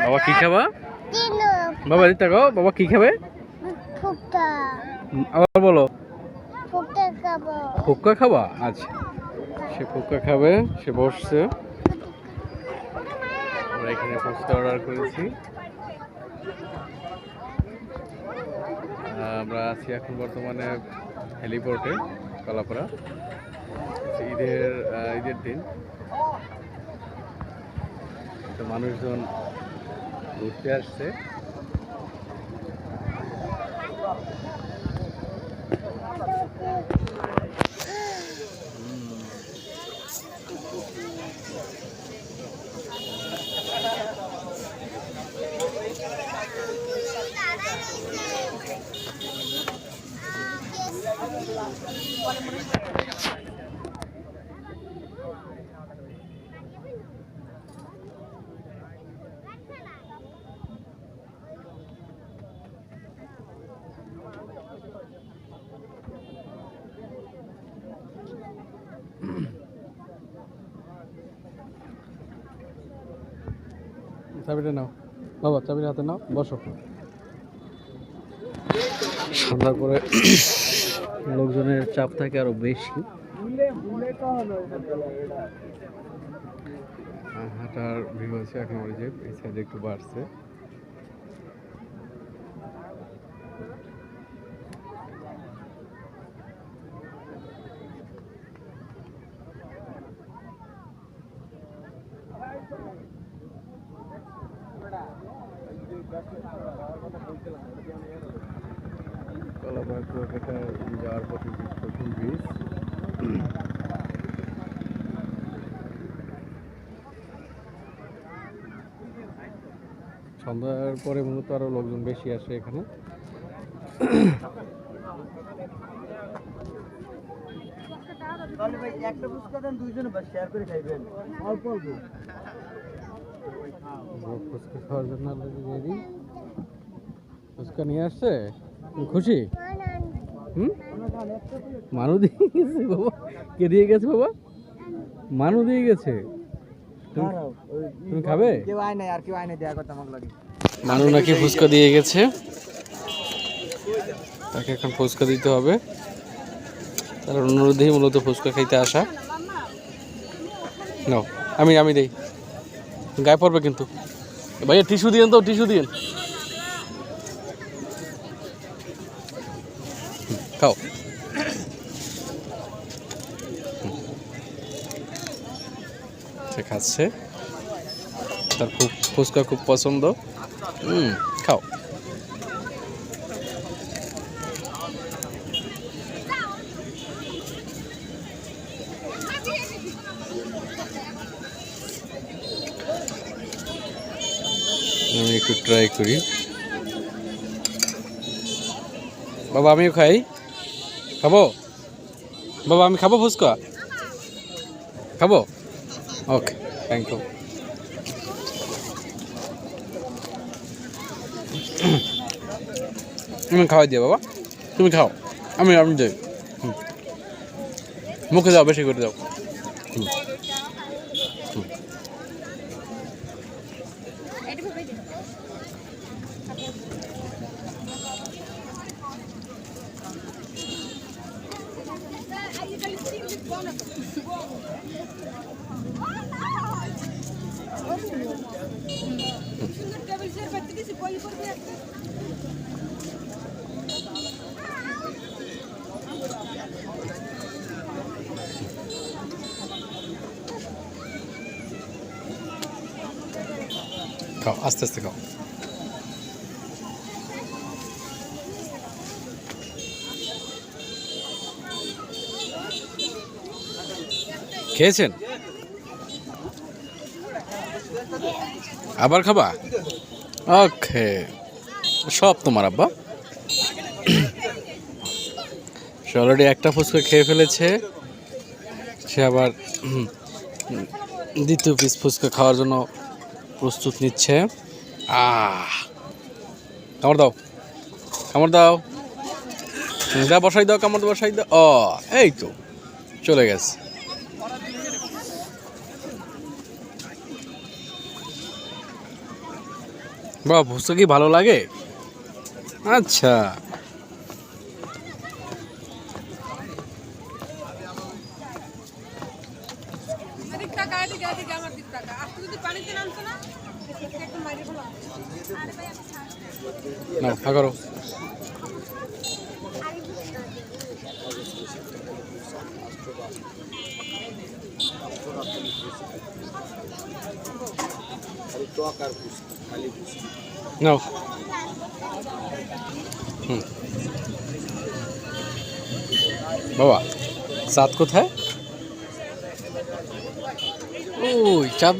বাবা কি খাবা? বাবা দিতে গো বাবা কি খাবে? আবার বলো। ফুটা খাব। ফুক্কা খাবা? আচ্ছা। সে ফুক্কা খাবে সে বসছে। আমরা এখানে ফুচকা অর্ডার করেছি। আমরা আছি এখন বর্তমানে হেলিপোর্টে কলাপাড়া। ঈদের ঈদের দিন। তো মানুষজন ঘুরতে আসছে। চাবিটা নাও। বাবা চাবির হাতে নাও, বসো। সন্ধ্যার পরে লোকজনের চাপ থাকে আরও বেশি। হাঁটার ভিউ আছে এখন যে এই সাইডে একটু বাড়ছে। কলাপাড়া কুয়াকাটা যাওয়ার পথে যে প্রথম ব্রিজ সন্ধ্যার পরে মূলত আরও লোকজন বেশি আসে এখানে। তাহলে একটা ফুচকা দেন দুইজনে বাস শেয়ার করে খাইবেন। অল্প অল্প। ফুচকা খাওয়ার জন্য রেডি ফুচকা নিয়ে আসছে? খুশি? হুম? মানু দিয়ে গেছে বাবা। কে দিয়ে গেছে বাবা? মানু দিয়ে গেছে। তুমি- খাবে? মানু নাকি ফুচকা দিয়ে গেছে। তাকে এখন ফুচকা দিতে হবে। তার অনুরোধেই মূলত ফুচকা খাইতে আসা। নাও আমি আমি দেই। গায়ে পড়বে কিন্তু। ভাইয়া, টিস্যু দিয়েন তো, টিস্যু দিয়েন। খাও। সে খাচ্ছে তার খুব ফুচকা খুব পছন্দ। হুম, খাও আমি একটু ট্রাই করি। বাবা, আমিও খাই। খাব? বাবা, আমি খাব ফুচকা? খাব? ওকে থ্যাংক ইউ তুমি খাওয়াই দিও, বাবা। তুমি খাও। আমি আমি যাই। মুখে দাও, বেশি করে হুম। হুম। খাও আস্তে আস্তে খাও খেয়েছেন? আবার খাবা? ওকে, সব তোমার আব্বা। সে অলরেডি একটা ফুচকা খেয়ে ফেলেছে। সে আবার দ্বিতীয় পিস ফুচকা খাওয়ার জন্য প্রস্তুত নিচ্ছে। কামড় দাও কামড় দাও। দা বসাই দাও কামড় বসাই দাও। ও, এই তো, চলে গেছে। বাহ ফুচকা কি ভালো লাগে। আচ্ছা। এদিকে এদিকে No. आकार पूछ खाली पूछ नो बाबा साथ কোথায় ওই চাঁদ